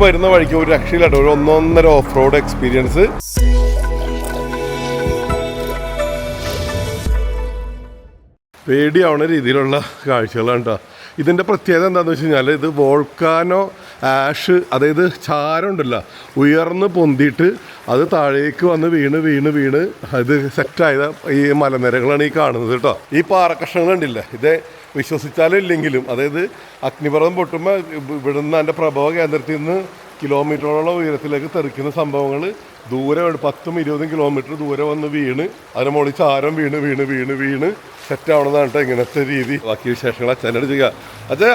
വരുന്ന വഴിക്ക് ഒരു രക്ഷയില്ലാട്ടോ ഒരു ഒന്നൊന്നര ഓഫ് റോഡ് എക്സ്പീരിയൻസ് പേടിയാവുന്ന രീതിയിലുള്ള കാഴ്ചകളാണ് കേട്ടോ ഇതിന്റെ പ്രത്യേകത എന്താണെന്ന് വെച്ച് കഴിഞ്ഞാൽ ഇത് വോൾക്കാനോ ആഷ് അതായത് ചാരം ഉണ്ടല്ലോ ഉയർന്ന് പൊന്തിയിട്ട് അത് താഴേക്ക് വന്ന് വീണ് വീണ് വീണ് അത് സെറ്റായത് ഈ മലനിരകളാണ് ഈ കാണുന്നത് കേട്ടോ. ഈ പാറക്കഷ്ണങ്ങൾ ഉണ്ടില്ല ഇത് വിശ്വസിച്ചാലും ഇല്ലെങ്കിലും അതായത് അഗ്നിപർവതം പൊട്ടുമ്പോൾ ഇവിടുന്ന് അതിന്റെ പ്രഭവ കേന്ദ്രത്തിൽ നിന്ന് കിലോമീറ്ററോളം ഉയരത്തിലേക്ക് തെറിക്കുന്ന സംഭവങ്ങൾ ദൂരെ പത്തും ഇരുപതും കിലോമീറ്റർ ദൂരെ വന്ന് വീണ് അതിന് മുകളിൽ ചാരം വീണ് വീണ് വീണ് വീണ് സെറ്റ് ആവണതാണ് കേട്ടോ ഇങ്ങനത്തെ രീതി. ബാക്കി വിശേഷങ്ങൾ അച്ഛനോട് ചെയ്യുക അച്ഛാ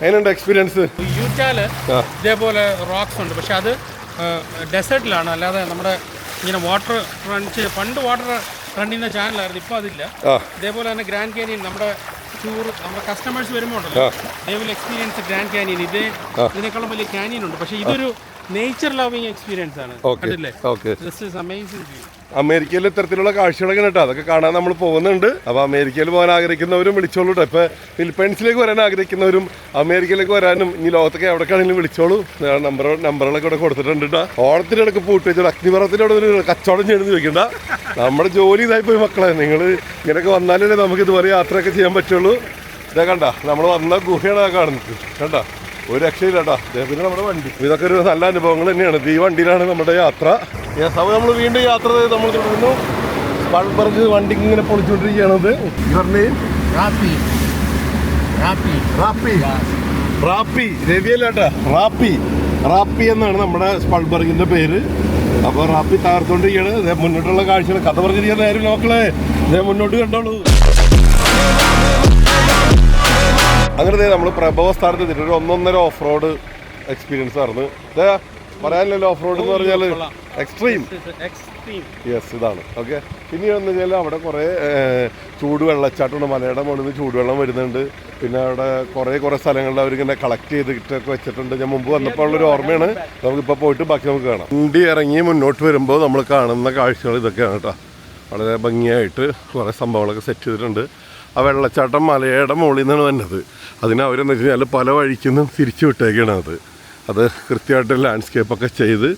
എങ്ങനെയുണ്ട് എക്സ്പീരിയൻസ് യൂറ്റാൽ ആ. ഇതേപോലെ റോക്സ് ഉണ്ട്. പക്ഷെ അത് ഡെസേർട്ടിലാണ് അല്ലാതെ നമ്മുടെ ഇങ്ങനെ വാട്ടർ റൺ ചെയ്ത് പണ്ട് വാട്ടർ റൺ ചെയ്യുന്ന ചാനലായിരുന്നു ഇപ്പോൾ അതില്ല. ഇതേപോലെ തന്നെ ഗ്രാൻഡ് കാനിയൻ നമ്മുടെ ടൂർ നമ്മുടെ കസ്റ്റമേഴ്സ് വരുമ്പോൾ ഉണ്ടല്ലോ they will experience Grand Canyon ഇതേ ഇതിനേക്കാളും വലിയ കാനിയൻ ഉണ്ട്. പക്ഷേ ഇതൊരു നേച്ചർ ലവിങ് എക്സ്പീരിയൻസ് ആണ്. കണ്ടില്ലേ? ദിസ് ഇസ് അമേസിംഗ് വ്യൂ അമേരിക്കയിൽ ഇത്തരത്തിലുള്ള കാഴ്ചകളൊക്കെ കേട്ടോ. അതൊക്കെ കാണാൻ നമ്മൾ പോകുന്നുണ്ട്. അപ്പോൾ അമേരിക്കയിൽ പോകാൻ ആഗ്രഹിക്കുന്നവരും വിളിച്ചോളൂ കേട്ടോ. ഇപ്പോൾ ഫിലിപ്പൈൻസിലേക്ക് വരാൻ ആഗ്രഹിക്കുന്നവരും അമേരിക്കയിലേക്ക് വരാനും ഇനി ലോകത്തൊക്കെ എവിടേക്കാണെങ്കിലും വിളിച്ചോളൂ. നമ്പർ നമ്പറുകളൊക്കെ ഇവിടെ കൊടുത്തിട്ടുണ്ട് കേട്ടോ. ഓണത്തിന്റെ ഇടയ്ക്ക് പൂട്ട് വെച്ചോളൂ അഗ്നിപർവത്തിന്റെ അവിടെ ഒരു കച്ചവടം ചെയ്യണമെന്ന് ചോദിക്കണ്ട. നമ്മുടെ ജോലി ഇതായി പോയി മക്കളെ. നിങ്ങൾ ഇങ്ങനെയൊക്കെ വന്നാലേ നമുക്ക് ഇതുപോലെ യാത്രയൊക്കെ ചെയ്യാൻ പറ്റുള്ളൂ. ഇതാ കണ്ട നമ്മൾ വന്ന ഗുഹയാണ് കാണുന്നത്. കണ്ട? ഒരു രക്ഷയില്ലാട്ടാ ദേ പിന്നെ നമ്മുടെ വണ്ടി. ഇതൊക്കെ ഒരു നല്ല അനുഭവങ്ങൾ തന്നെയാണ്. ഈ വണ്ടിയിലാണ് നമ്മുടെ യാത്ര. നമ്മൾ വീണ്ടും യാത്ര ചെയ്ത് നമ്മൾ തുടരുന്നു സ്പൾബർഗ് വണ്ടി ഇങ്ങനെ പൊളിച്ചുകൊണ്ടിരിക്കുകയാണത് ഇവരുടെയും റാപ്പി. റാപ്പി. റാപ്പി. റാപ്പി. രവിയല്ല കേട്ടോ റാപ്പി. റാപ്പി എന്നാണ് നമ്മുടെ സ്പൾബർഗിന്റെ പേര്. അപ്പോൾ റാപ്പി തകർത്തോണ്ടിരിക്കുകയാണ് ദേ മുന്നോട്ടുള്ള കാഴ്ചകൾ. കഥ പറഞ്ഞിരിക്കുന്ന നേരം നോക്കളെ ദേ മുന്നോട്ട് കണ്ടോളൂ. അങ്ങനെ നമ്മൾ പ്രഭവ സ്ഥാനത്ത് എത്തിയിട്ട് ഒരു ഒന്നൊന്നര ഓഫ് റോഡ് എക്സ്പീരിയൻസ് ആയിരുന്നു ദേ പറയാനില്ലല്ലോ ഓഫ് റോഡ് എന്ന് പറഞ്ഞാൽ എക്സ്ട്രീം എക്സ്ട്രീം യെസ് ഇതാണ്. ഓക്കെ പിന്നെ എന്ന് വെച്ചാൽ അവിടെ കുറേ ചൂടുവെള്ളച്ചാട്ടമുണ്ട്. മലയുടെ മുകളിൽ നിന്ന് ചൂടുവെള്ളം വരുന്നുണ്ട്. പിന്നെ അവിടെ കുറേ കുറേ സ്ഥലങ്ങളിൽ അവരിങ്ങനെ കളക്ട് ചെയ്തിട്ടൊക്കെ വെച്ചിട്ടുണ്ട്. ഞാൻ മുമ്പ് വന്നപ്പോൾ ഉള്ളൊരു ഓർമ്മയാണ്. നമുക്കിപ്പോൾ പോയിട്ട് ബാക്കി നമുക്ക് കാണാം. വണ്ടി ഇറങ്ങി മുന്നോട്ട് വരുമ്പോൾ നമ്മൾ കാണുന്ന കാഴ്ചകൾ ഇതൊക്കെയാണ് കേട്ടോ. വളരെ ഭംഗിയായിട്ട് കുറേ സംഭവങ്ങളൊക്കെ സെറ്റ് ചെയ്തിട്ടുണ്ട്. ആ വെള്ളച്ചാട്ടം മലയുടെ മുകളിൽ നിന്നാണ് വന്നത്. അതിന് അവരെന്ന് വെച്ച് കഴിഞ്ഞാൽ പല വഴിക്കുന്നും തിരിച്ചു വിട്ടേക്കാണ് അത്. കൃത്യമായിട്ട് ലാൻഡ്സ്കേപ്പൊക്കെ ചെയ്ത്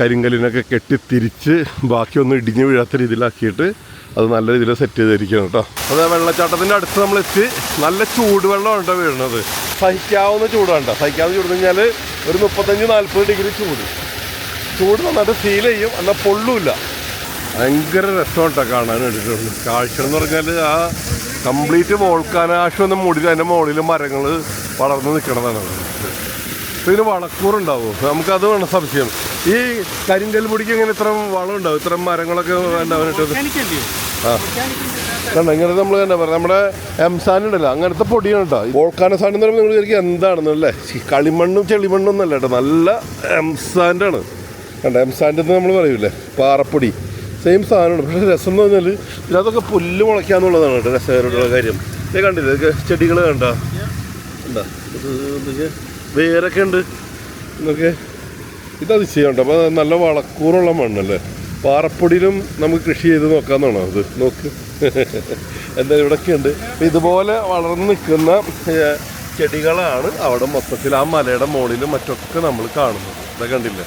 കരിങ്കല്ലിനൊക്കെ കെട്ടി തിരിച്ച് ബാക്കിയൊന്നും ഇടിഞ്ഞു വീഴാത്ത രീതിയിലാക്കിയിട്ട് അത് നല്ല രീതിയിൽ സെറ്റ് ചെയ്തിരിക്കണം കേട്ടോ. അത് വെള്ളച്ചാട്ടത്തിന്റെ അടുത്ത് നമ്മൾ എത്തി. നല്ല ചൂടുവെള്ളമാണ് കേട്ടോ വീഴുന്നത്. സഹിക്കാവുന്ന ചൂടാണ് സഹിക്കാവുന്ന ചൂട് കഴിഞ്ഞാൽ ഒരു മുപ്പത്തഞ്ച് നാൽപ്പത് ഡിഗ്രി ചൂട്. ചൂട് നന്നായിട്ട് ഫീൽ ചെയ്യും. എന്നാൽ പൊള്ളൂല ഭയങ്കര രസമാണ് കേട്ടോ കാണാൻ വേണ്ടിയിട്ടുള്ളത് കാഴ്ച എന്ന് പറഞ്ഞാൽ ആ കംപ്ലീറ്റ് വോൾക്കാനാശം ഒന്ന് മുടി അതിന്റെ മുകളിൽ മരങ്ങൾ വളർന്ന് നിൽക്കണതാണ് ഇതിന് വളക്കൂറുണ്ടാവും. നമുക്കത് വേണം സംശയം. ഈ കരിങ്കൽ മുടിക്ക് ഇങ്ങനെ ഇത്ര വളം ഉണ്ടാവും ഇത്ര മരങ്ങളൊക്കെ ഉണ്ടാവാനായിട്ട്? ആ. കണ്ടോ ഇങ്ങനെ നമ്മൾ തന്നെ പറയാം നമ്മുടെ എംസാൻ ഉണ്ടല്ലോ അങ്ങനത്തെ പൊടിയാണ് കേട്ടോ വോൾക്കാന സാധനം എന്ന് പറയുമ്പോൾ നിങ്ങൾ വിചാരിക്കും എന്താണെന്നല്ലേ കളിമണ്ണും ചെളിമണ്ണും ഒന്നല്ല കേട്ടോ നല്ല എംസാന്റെ ആണ്. കണ്ടോ എംസാന്റെ എന്ന് നമ്മൾ പറയൂലേ പാറപ്പൊടി. സെയിം സാധനമാണ്. പക്ഷേ രസം എന്ന് പറഞ്ഞാൽ ഇതിനകത്തൊക്കെ പുല്ല് മുളയ്ക്കാന്നുള്ളതാണ് കേട്ടോ രസകരമായിട്ടുള്ള കാര്യം. ഇത് കണ്ടില്ലേ? ഇതൊക്കെ ചെടികൾ കണ്ട? വേരൊക്കെ ഉണ്ട്. എന്നൊക്കെ ഇത് അതിശയം കേട്ടോ. അപ്പോൾ നല്ല വളക്കൂറുള്ള മണ്ണല്ലേ? പാറപ്പൊടിയിലും നമുക്ക് കൃഷി ചെയ്ത് നോക്കാമെന്നാണോ അത് നോക്ക്. എന്തായാലും ഇവിടെയൊക്കെയുണ്ട് ഇതുപോലെ വളർന്ന് നിൽക്കുന്ന ചെടികളാണ് അവിടെ മൊത്തത്തിൽ. ആ മലയുടെ മുകളിലും മറ്റൊക്കെ നമ്മൾ കാണുന്നത്. ഇതൊക്കെ കണ്ടില്ലേ?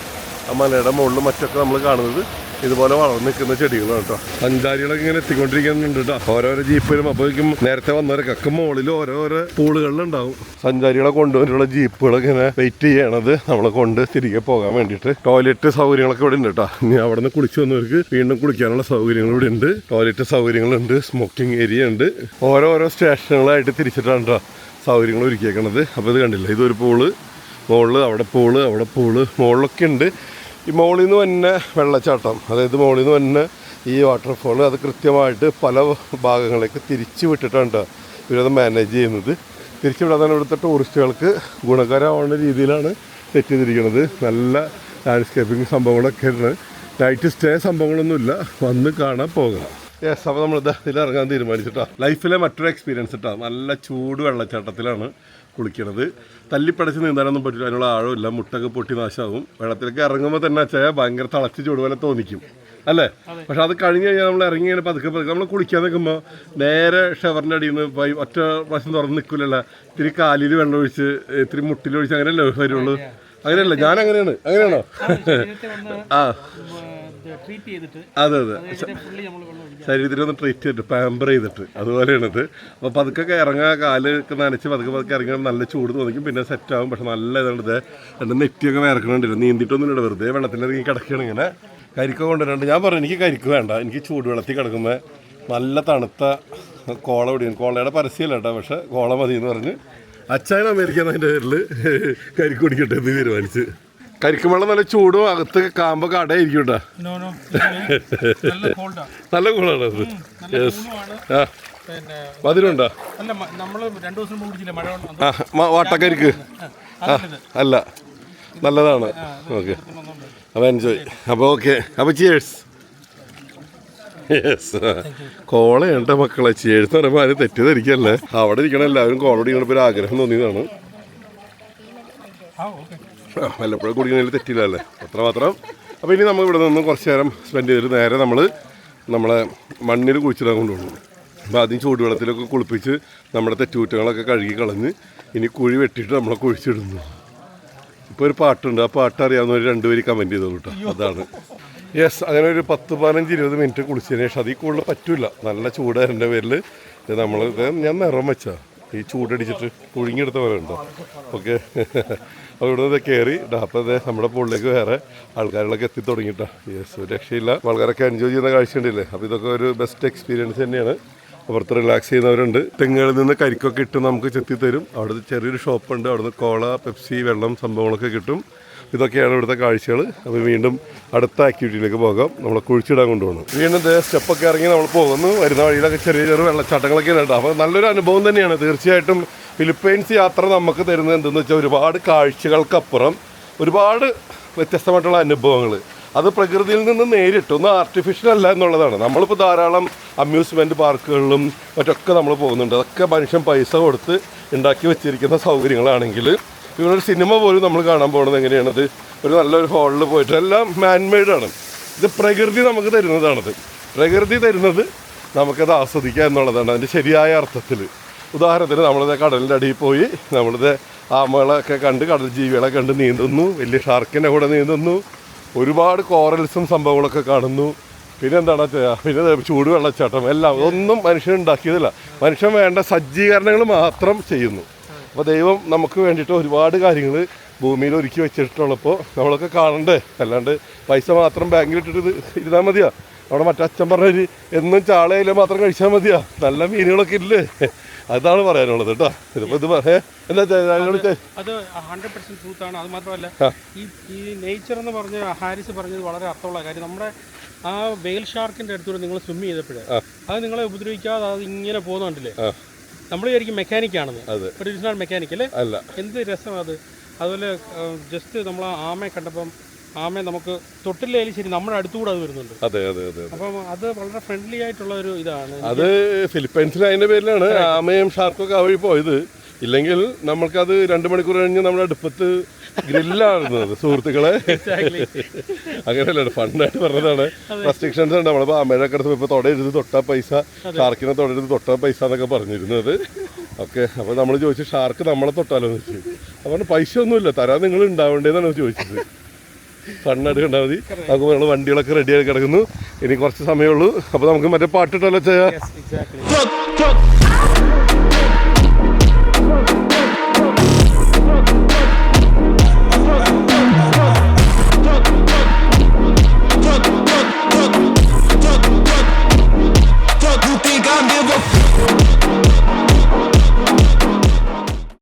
ആ മലയുടെ മുകളിലും മറ്റൊക്കെ നമ്മൾ കാണുന്നത്. ഇതുപോലെ വളർന്നു നിൽക്കുന്ന ചെടികളാണ് കേട്ടോ. സഞ്ചാരികളൊക്കെ ഇങ്ങനെ എത്തിക്കൊണ്ടിരിക്കുന്നുണ്ട് കേട്ടോ. ഓരോരോ ജീപ്പിലും അപ്പോഴേക്കും നേരത്തെ വന്നവരൊക്കെ മുകളിൽ ഓരോരോ പൂളുകളിലുണ്ടാവും സഞ്ചാരികളെ കൊണ്ടുവരുള്ള ജീപ്പുകളൊക്കെ ഇങ്ങനെ വെയിറ്റ് ചെയ്യണത് നമ്മളെ കൊണ്ട് തിരികെ പോകാൻ വേണ്ടിയിട്ട്. ടോയ്ലറ്റ് സൗകര്യങ്ങളൊക്കെ ഇവിടെ ഉണ്ട് കേട്ടോ. ഇനി അവിടെ നിന്ന് കുളിച്ചു വന്നവർക്ക് വീണ്ടും കുളിക്കാനുള്ള സൗകര്യങ്ങൾ ഇവിടെ ഉണ്ട്. ടോയ്ലറ്റ് സൗകര്യങ്ങളുണ്ട് സ്മോക്കിംഗ് ഏരിയ ഉണ്ട്. ഓരോരോ സ്റ്റേഷനുകളായിട്ട് തിരിച്ചിട്ടാണ് കേട്ടോ സൗകര്യങ്ങൾ ഒരുക്കിയേക്കണത്. അപ്പോൾ ഇത് കണ്ടില്ല? ഇതൊരു പൂൾ. മുകളിൽ അവിടെ പൂൾ അവിടെ പൂൾ. മുകളിലൊക്കെ ഉണ്ട്. ഈ മുകളിൽ നിന്ന് തന്നെ വെള്ളച്ചാട്ടം അതായത് മുകളിൽ നിന്ന് തന്നെ ഈ വാട്ടർഫോൾ അത് കൃത്യമായിട്ട് പല ഭാഗങ്ങളിലേക്ക് തിരിച്ചു വിട്ടിട്ടുണ്ട്. ഇവരത് മാനേജ് ചെയ്യുന്നത്. തിരിച്ചു വിടാൻ ഇവിടുത്തെ ടൂറിസ്റ്റുകൾക്ക് ഗുണകരമാവുന്ന രീതിയിലാണ് സെറ്റ് ചെയ്തിരിക്കുന്നത് നല്ല ലാൻഡ്സ്കേപ്പിംഗ് സംഭവങ്ങളൊക്കെ ഉണ്ട്. നൈറ്റ് സ്റ്റേ സംഭവങ്ങളൊന്നുമില്ല. വന്ന് കാണാൻ പോകണം. യെസ് അപ്പോൾ നമ്മൾ ഇതിൽ ഇറങ്ങാൻ തീരുമാനിച്ചിട്ടാ. ലൈഫിലെ മറ്റൊരു എക്സ്പീരിയൻസ് ഇട്ടാ. നല്ല ചൂട് വെള്ളച്ചാട്ടത്തിലാണ് കുളിക്കണത്. തല്ലിപ്പടച്ച് നീന്താനൊന്നും പറ്റില്ല. അതിനുള്ള ആഴമില്ല മുട്ടൊക്കെ പൊട്ടി നാശമാകും. വെള്ളത്തിലേക്ക് ഇറങ്ങുമ്പോൾ തന്നെ വെച്ചാൽ ഭയങ്കര തിളച്ച് ചൂടുപോലെ തോന്നിക്കും. അല്ലേ? പക്ഷെ അത് കഴിഞ്ഞ് കഴിഞ്ഞാൽ നമ്മൾ ഇറങ്ങി കഴിഞ്ഞാൽ പതുക്കെ പതുക്കെ നമ്മൾ കുളിക്കാൻ നിൽക്കുമ്പോൾ നേരെ ഷവറിന്റെ അടിയിൽ നിന്ന് പൈ ഒറ്റ പ്രാവശ്യം തുറന്ന് നിൽക്കില്ല ഇത്തിരി കാലിൽ വെള്ളമൊഴിച്ച് ഇത്തിരി മുട്ടിലൊഴിച്ച് അങ്ങനെയല്ലേ വരുള്ളൂ? അങ്ങനെയല്ല? ഞാൻ അങ്ങനെയാണ്? അങ്ങനെയാണോ ആ. അതെ അതെ. ഫുള്ളി നമ്മൾ വെള്ളം ഒഴിക്കുക ശരീരത്തിന് ഒന്ന് ട്രീറ്റ് ചെയ്തിട്ട് പാമ്പർ ചെയ്തിട്ട്. അതുപോലെയാണിത്. അപ്പോൾ പതുക്കെ ഇറങ്ങാൻ കാലൊക്കെ നനച്ച് പതുക്കെ പതുക്കെ ഇറങ്ങാൻ നല്ല ചൂട് തോന്നിക്കും പിന്നെ സെറ്റ് ആവും. പക്ഷെ നല്ല ഇതാണ് ഇത്. എന്റെ നെറ്റിയൊക്കെ വേർക്കണുണ്ട് നീന്തിയിട്ടൊന്നും ഇല്ല വെറുതെ വെള്ളത്തിൽ ഇറങ്ങി കിടക്കുകയാണ് ഇങ്ങനെ. കരിക്ക കൊണ്ടുവരുന്നുണ്ട് ഞാൻ പറഞ്ഞു എനിക്ക് കരിക്ക് വേണ്ട. എനിക്ക് ചൂട് ചൂടുവെള്ളത്തിൽ കിടക്കുന്ന നല്ല തണുത്ത കോള പിടിക്കും കോളയുടെ പരസ്യമല്ല കേട്ടോ പക്ഷെ കോള മതി എന്ന് പറഞ്ഞ് അച്ചായൻ അമേരിക്ക എന്നതിന്റെ പേരിൽ കരിക്ക് കുടിക്കട്ടെ എന്ന് തീരുമാനിച്ച്. കരിക്കും വെള്ളം നല്ല ചൂടും അകത്ത് കാമ്പൊക്കെ അടയിരിക്കും നല്ല കൂളാണ് അത്. കൂളുമാണ് ആ. മധുരമുണ്ടോ? ആ വാട്ടക്കരിക്ക്. ആ അല്ല. നല്ലതാണ്. ഓക്കെ അപ്പോൾ എൻജോയ് അപ്പോൾ ഓക്കെ അപ്പോൾ ചിയേഴ്സ് യെസ് കോളയുണ്ട മക്കളെ. ചിയേഴ്സ് എന്ന് പറയുമ്പോൾ ആരും തെറ്റിദ്ധരിക്കല്ലേ. അവിടെ ഇരിക്കണ എല്ലാവരും കോളോട് കുടിക്കണപ്പോൾ ഒരു ആഗ്രഹം തോന്നിയതാണ്. ഓക്കെ ആ, വല്ലപ്പോഴും കുടിക്കുന്നതിൽ തെറ്റില്ല അല്ലേ അത്രമാത്രം. അപ്പോൾ ഇനി നമ്മൾ ഇവിടെ നിന്ന് കുറച്ച് നേരം സ്പെൻഡ് ചെയ്തിട്ട് നേരെ നമ്മൾ നമ്മളെ മണ്ണിൽ കുഴിച്ചിടാൻ കൊണ്ടുപോകണം. അപ്പോൾ ആദ്യം ചൂടുവെള്ളത്തിലൊക്കെ കുളിപ്പിച്ച് നമ്മുടെ തെറ്റുകുറ്റങ്ങളൊക്കെ കഴുകി കളഞ്ഞ് ഇനി കുഴി വെട്ടിയിട്ട് നമ്മളെ കുഴിച്ചിടുന്നു. ഇപ്പോൾ ഒരു പാട്ടുണ്ട്. ആ പാട്ട് അറിയാവുന്ന ഒരു രണ്ടുപേര് കമന്റ് ചെയ്തോളൂ കേട്ടോ അതാണ്. യെസ് അങ്ങനെ ഒരു പത്ത് പതിനഞ്ച് ഇരുപത് മിനിറ്റ് കുളിച്ചതിന് ശേഷം അതിൽ കൂടുതൽ പറ്റില്ല നല്ല ചൂട് എന്റെ പേരിൽ നമ്മൾ ഞാൻ നിറം വെച്ചാ. ഈ ചൂടടിച്ചിട്ട് പുഴുങ്ങിയെടുത്ത പോലെ ഉണ്ടോ? ഓക്കെ ഇവിടെ നിന്ന് കയറി അപ്പോൾ അതെ നമ്മുടെ പുള്ളിലേക്ക് വേറെ ആൾക്കാരുകളൊക്കെ എത്തി യെസ് രക്ഷയില്ല. വളരെയൊക്കെ എൻജോയ് ചെയ്യുന്ന കാഴ്ചയുണ്ടല്ലേ? അപ്പോൾ ഇതൊക്കെ ഒരു ബെസ്റ്റ് എക്സ്പീരിയൻസ് തന്നെയാണ്. പുറത്ത് റിലാക്സ് ചെയ്യുന്നവരുണ്ട്. തെങ്ങുകളിൽ നിന്ന് കരിക്കൊക്കെ ഇട്ട് നമുക്ക് ചെത്തി തരും അവിടെ ചെറിയൊരു ഷോപ്പുണ്ട് അവിടുന്ന് കോള പെപ്സി വെള്ളം സംഭവങ്ങളൊക്കെ കിട്ടും. ഇതൊക്കെയാണ് ഇവിടുത്തെ കാഴ്ചകൾ അപ്പോൾ വീണ്ടും അടുത്ത ആക്ടിവിറ്റിയിലേക്ക് പോകാം. നമ്മളെ കുഴിച്ചിടാൻ കൊണ്ടുപോകണം. വീണ്ടും സ്റ്റെപ്പൊക്കെ ഇറങ്ങി നമ്മൾ പോകുന്നു. വരുന്ന വഴിയിലൊക്കെ ചെറിയ ചെറിയ വെള്ളച്ചാട്ടങ്ങളൊക്കെ ഉണ്ട് അപ്പോൾ നല്ലൊരു അനുഭവം തന്നെയാണ്. തീർച്ചയായിട്ടും ഫിലിപ്പൈൻസ് യാത്ര നമുക്ക് തരുന്നത് എന്തെന്ന് വെച്ചാൽ ഒരുപാട് കാഴ്ചകൾക്കപ്പുറം ഒരുപാട് വ്യത്യസ്തമായിട്ടുള്ള അനുഭവങ്ങൾ. അത് പ്രകൃതിയിൽ നിന്ന് നേരിട്ട് ഒന്ന് ആർട്ടിഫിഷ്യൽ അല്ല എന്നുള്ളതാണ്. നമ്മളിപ്പോൾ ധാരാളം അമ്യൂസ്മെന്റ് പാർക്കുകളിലും മറ്റൊക്കെ നമ്മൾ പോകുന്നുണ്ട്. അതൊക്കെ മനുഷ്യൻ പൈസ കൊടുത്ത് ഉണ്ടാക്കി വെച്ചിരിക്കുന്ന സൗകര്യങ്ങളാണെങ്കിൽ ഇവിടെ ഒരു സിനിമ പോലും നമ്മൾ കാണാൻ പോകുന്നത് എങ്ങനെയാണത്? ഒരു നല്ലൊരു ഹാളിൽ പോയിട്ട് എല്ലാം മാൻമെയ്ഡാണ് ഇത് പ്രകൃതി നമുക്ക് തരുന്നതാണത്. പ്രകൃതി തരുന്നത് നമുക്കത് ആസ്വദിക്കുക എന്നുള്ളതാണ്. അതിന്റെ ശരിയായ അർത്ഥത്തിൽ ഉദാഹരണത്തിന് നമ്മളിത് കടലിന്റെ അടിയിൽ പോയി നമ്മളിത് ആമകളൊക്കെ കണ്ട് കടൽ ജീവികളെ കണ്ട് നീന്തുന്നു വലിയ ഷാർക്കിന്റെ കൂടെ നീന്തുന്നു ഒരുപാട് കോറൽസും സംഭവങ്ങളൊക്കെ കാണുന്നു. പിന്നെ എന്താണ് ചെയ്യുക പിന്നെ ചൂടുവെള്ളച്ചാട്ടം ചൂട് വെള്ളച്ചാട്ടം എല്ലാം ഒന്നും മനുഷ്യൻ ഉണ്ടാക്കിയതല്ല. മനുഷ്യൻ വേണ്ട സജ്ജീകരണങ്ങൾ മാത്രം ചെയ്യുന്നു. അപ്പോൾ ദൈവം നമുക്ക് വേണ്ടിയിട്ട് ഒരുപാട് കാര്യങ്ങൾ ഭൂമിയിൽ ഒരുക്കി വെച്ചിട്ടുള്ളപ്പോൾ നമ്മളൊക്കെ കാണണ്ടേ? അല്ലാണ്ട് പൈസ മാത്രം ബാങ്കിൽ ഇട്ടിട്ട് ഇരുന്നാൽ മതിയാ. അവിടെ മറ്റച്ഛൻ പറഞ്ഞ എന്നും ചാളയില മാത്രം കഴിച്ചാൽ മതിയാ. നല്ല മീനുകളൊക്കെ ഇല്ലേ? അതാണ് പറയാനുള്ളത് കേട്ടോ. ഇതിപ്പോൾ ഇത് എന്താ അത് ഹൺഡ്രഡ് പെർസെന്റ് ട്രൂത്ത് ആണ്. അത് മാത്രമല്ല ഈ ഈ നേച്ചർ എന്ന് പറഞ്ഞ ഹാരിസ് പറഞ്ഞത് വളരെ അർത്ഥമുള്ള കാര്യം. നമ്മുടെ ആ വെയിൽ ഷാർക്കിന്റെ അടുത്തൂടെ നിങ്ങൾ സ്വിം ചെയ്തപ്പോഴേ അത് നിങ്ങളെ ഉപദ്രവിക്കാതെ അത് ഇങ്ങനെ പോകുന്നുണ്ടല്ലേ നമ്മൾ വിചാരിക്കും മെക്കാനിക് ആണെന്ന്. ഒരു മെക്കാനിക് അല്ലേ? അല്ല. എന്ത് രസം അത്? അതുപോലെ ജസ്റ്റ് നമ്മൾ ആമയെ കണ്ടപ്പം ആമയെ നമുക്ക് തൊട്ടില്ലേലും ശരി നമ്മുടെ അടുത്തുകൂടെ അത് വരുന്നുണ്ട്. അതെ അതെ അതെ അപ്പം അത് വളരെ ഫ്രണ്ട്ലി ആയിട്ടുള്ള ഒരു ഇതാണ്. അത് ഫിലിപ്പൈൻസിൽ അതിന്റെ പേരിലാണ് ആമയും ഷാർക്കൊക്കെ ആ വഴി പോയത്. ഇല്ലെങ്കിൽ നമ്മൾക്കത് രണ്ട് മണിക്കൂർ കഴിഞ്ഞ് നമ്മുടെ അടുപ്പത്ത് ഗ്രില്ലായിരുന്നത് സുഹൃത്തുക്കളെ. അങ്ങനെയല്ല ഫണ്ടായിട്ട് പറഞ്ഞതാണ്. റെസ്ട്രിക്ഷൻസ് ഉണ്ട്. നമ്മളിപ്പോൾ അമേരിക്ക അടുത്ത് ഇപ്പോൾ തൊടരുത് തൊട്ടാ പൈസ. ഷാർക്കിനെ തൊടരുത് തൊട്ടാ പൈസ എന്നൊക്കെ പറഞ്ഞിരുന്നത് ഓക്കെ അപ്പോൾ നമ്മൾ ചോദിച്ചു ഷാർക്ക് നമ്മളെ തൊട്ടാലോ? എന്ന് ചോദിച്ചു. അപ്പോൾ പൈസ ഒന്നുമില്ല തരാൻ നിങ്ങൾ ഉണ്ടാവേണ്ടതെന്നാണ് ചോദിച്ചത്. ഫണ്ടായിട്ട് കണ്ടാൽ മതി. നമുക്ക് നമ്മൾ വണ്ടികളൊക്കെ റെഡിയായി കിടക്കുന്നു. ഇനി കുറച്ച് സമയമുള്ളൂ അപ്പോൾ നമുക്ക് മറ്റേ പാട്ടിട്ടല്ലോ ചെയ്യാം.